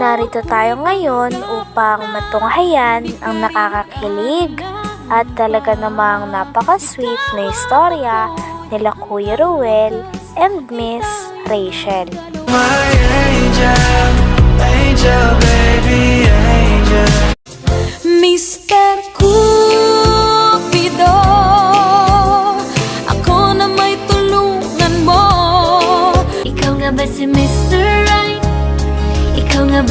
Narito tayo ngayon upang matunghayan ang nakakakilig at talaga namang napaka-sweet na istorya nila Kuya Ruel and Miss Rachel. My angel, angel, baby, angel. Of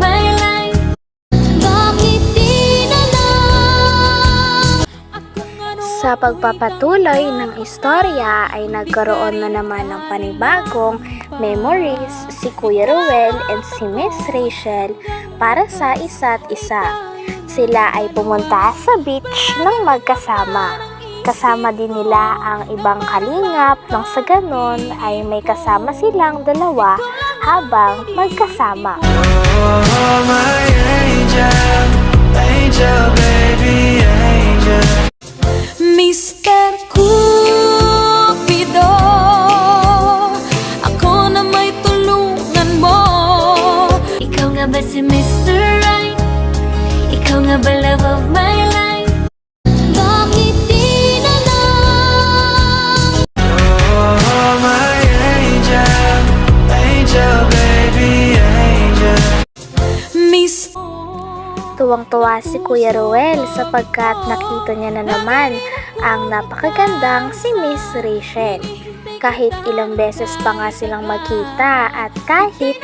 my life? Bakit di na lang Ako nga no Sa pagpapatuloy ng istorya ay nagkaroon na naman ng panibagong memories si Kuya Ruel and si Miss Rachel para sa isa't isa. Sila ay pumunta sa beach ng magkasama. Kasama din nila ang ibang kalingap nang sa ganon ay may kasama silang dalawa habang magkasama. Oh, my angel, angel, baby, angel. Mr. Tuwang-tuwa si Kuya Ruel sapagkat nakita niya na naman ang napakagandang si Miss Rachel. Kahit ilang beses pa nga silang magkita at kahit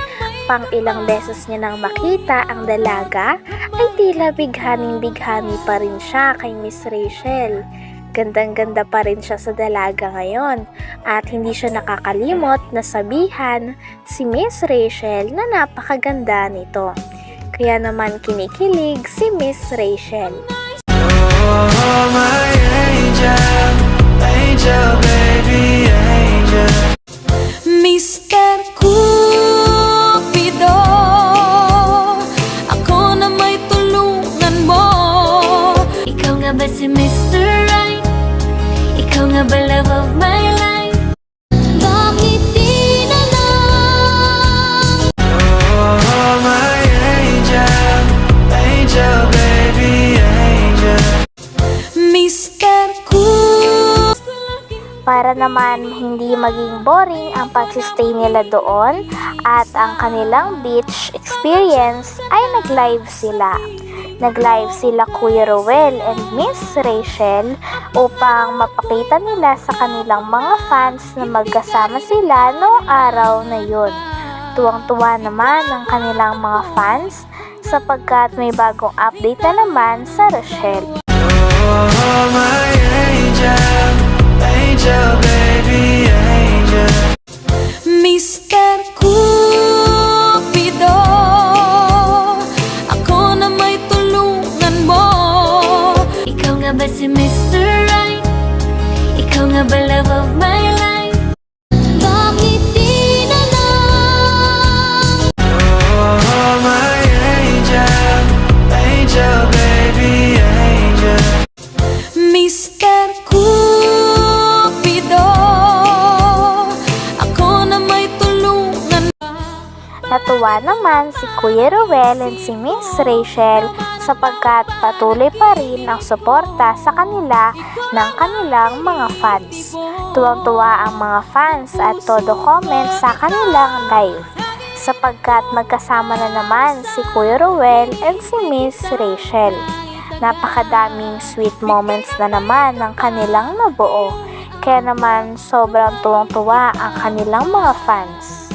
pang ilang beses niya nang makita ang dalaga, ay tila bighaning-bighani pa rin siya kay Miss Rachel. Gandang-ganda pa rin siya sa dalaga ngayon at hindi siya nakakalimot na sabihan si Miss Rachel na napakaganda nito. Kaya naman kinikilig si Miss Rachel. Oh, my Para naman hindi maging boring ang pagsistay nila doon at ang kanilang beach experience ay nag-live sila. Nag-live sila Kuya Rowell and Miss Rachel upang mapakita nila sa kanilang mga fans na magkasama sila noong araw na yun. Tuwang-tuwa naman ang kanilang mga fans sapagkat may bagong update na naman sa Rochelle. Oh, my angel, angel, baby, angel. Mr. Cupido Ako na may tulungan mo Ikaw nga ba si Mr. Right? Ikaw nga ba love of my life? Natuwa naman si Kuya Ruel and si Miss Rachel sapagkat patuloy pa rin ang suporta sa kanila ng kanilang mga fans. Tuwang-tuwa ang mga fans at todo comment sa kanilang live sapagkat magkasama na naman si Kuya Ruel and si Miss Rachel. Napakadaming sweet moments na naman ng kanilang nabuo. Kaya naman sobrang tuwang-tuwa ang kanilang mga fans.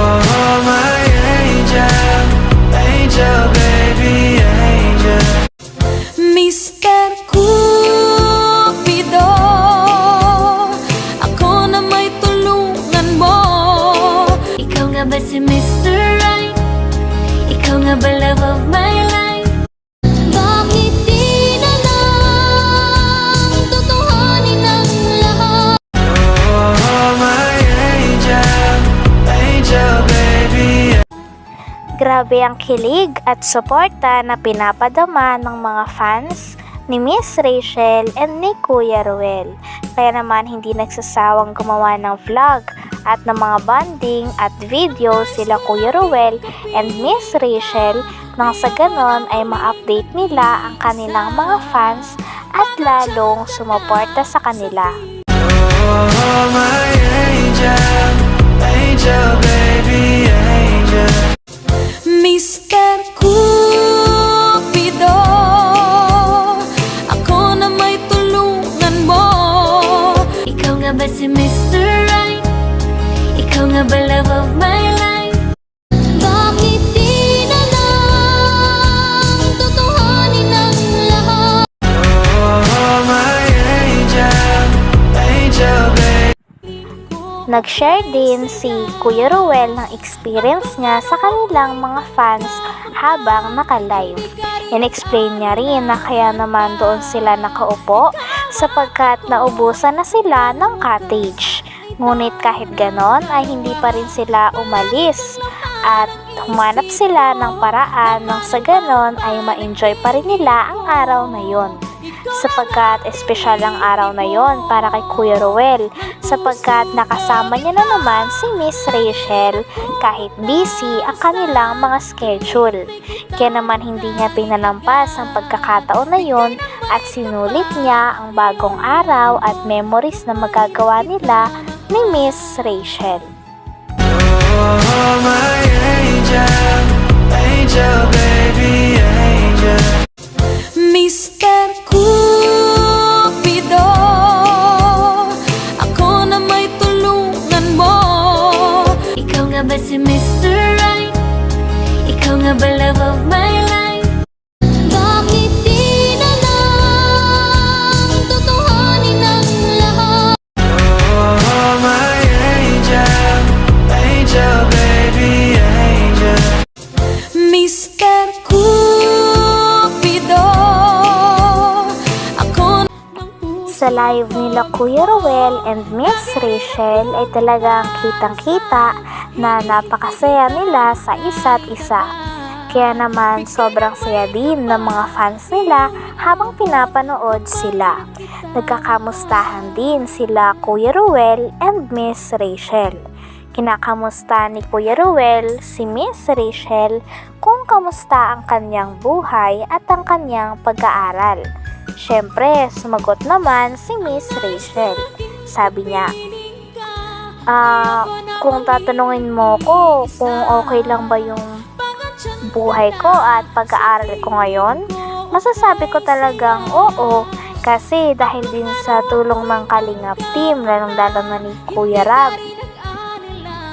My angel, angel, baby, Grabe ang kilig at suporta na pinapadama ng mga fans ni Miss Rachel and ni Kuya Ruel. Kaya naman hindi nagsasawang gumawa ng vlog at ng mga bonding at video sila Kuya Ruel and Miss Rachel nang sa ganon ay ma-update nila ang kanilang mga fans at lalong sumuporta sa kanila. Oh, my angel, angel, baby, Nag-share din si Kuya Ruel ng experience niya sa kanilang mga fans habang naka-live. In-explain niya rin na kaya naman doon sila nakaupo sapagkat naubusan na sila ng cottage. Ngunit kahit ganon ay hindi pa rin sila umalis at humanap sila ng paraan nang sa ganon ay ma-enjoy pa rin nila ang araw na yon sapagkat espesyal ang araw na yon para kay Kuya Ruel sapagkat nakasama niya na naman si Miss Rachel kahit busy ang kanilang mga schedule. Kaya naman hindi niya pinalampas ang pagkakataon na yon at sinulit niya ang bagong araw at memories na magagawa nila ni Miss Rachel. Oh, my angel, angel, baby, live nila Kuya Ruel and Miss Rachel ay talagang kitang-kita na napakasaya nila sa isa't isa. Kaya naman sobrang saya din ng mga fans nila habang pinapanood sila. Nagkakamustahan din sila Kuya Ruel and Miss Rachel. Kinakamusta ni Kuya Ruel si Miss Rachel kung kamusta ang kanyang buhay at ang kanyang pag-aaral. Siyempre, sumagot naman si Miss Rachel. Sabi niya, Ah, kung tatanungin mo ko kung okay lang ba yung buhay ko at pag-aaral ko ngayon, masasabi ko talagang oo. Kasi dahil din sa tulong ng Kalingap team, lalong-lalo na ni Kuya Rab,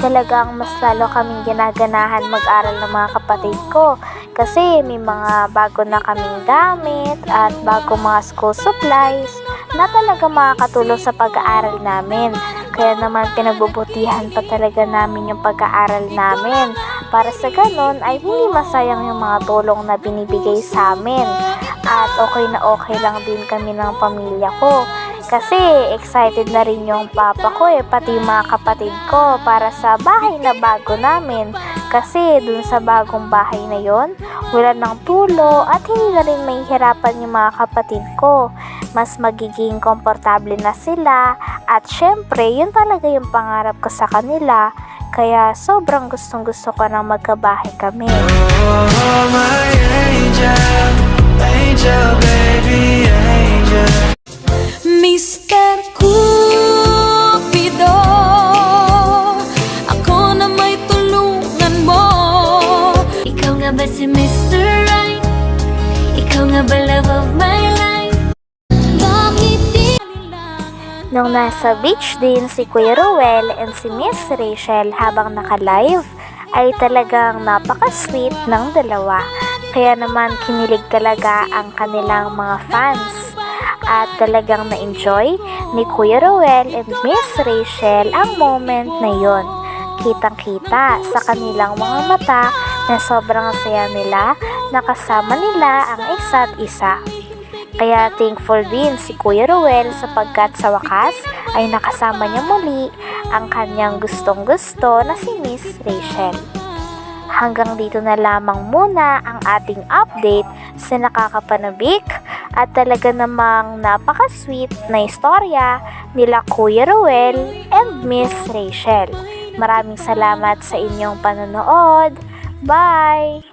talagang mas lalo kaming ginaganahan mag-aral ng mga kapatid ko kasi may mga bago na kaming gamit at bago mga school supplies na talaga makakatulong sa pag-aaral namin. Kaya naman pinagbubutihan pa talaga namin yung pag-aaral namin para sa ganun ay hindi masayang yung mga tulong na binibigay sa amin at okay na okay lang din kami ng pamilya ko. Kasi excited na rin yung papa ko eh, pati mga kapatid ko para sa bahay na bago namin. Kasi dun sa bagong bahay na yon wala ng tulo at hindi na rin mahihirapan yung mga kapatid ko. Mas magiging komportable na sila at syempre yun talaga yung pangarap ko sa kanila. Kaya sobrang gustong gusto ko nang magkabahay kami. Oh, my angel, angel, baby, angel. Love of my life? Bakit Nung nasa beach din si Kuya Ruel and si Miss Rachel habang naka-live, ay talagang napaka-sweet ng dalawa. Kaya naman kinilig talaga ang kanilang mga fans. At talagang na-enjoy ni Kuya Ruel and Miss Rachel ang moment na yon. Kitang-kita sa kanilang mga mata na sobrang saya nila na kasama nila ang isa't isa. Kaya thankful din si Kuya Ruel sapagkat sa wakas ay nakasama niya muli ang kanyang gustong gusto na si Miss Rachel. Hanggang dito na lamang muna ang ating update sa nakakapanabik at talaga namang napaka-sweet na istorya nila Kuya Ruel and Miss Rachel. Maraming salamat sa inyong panonood. Bye!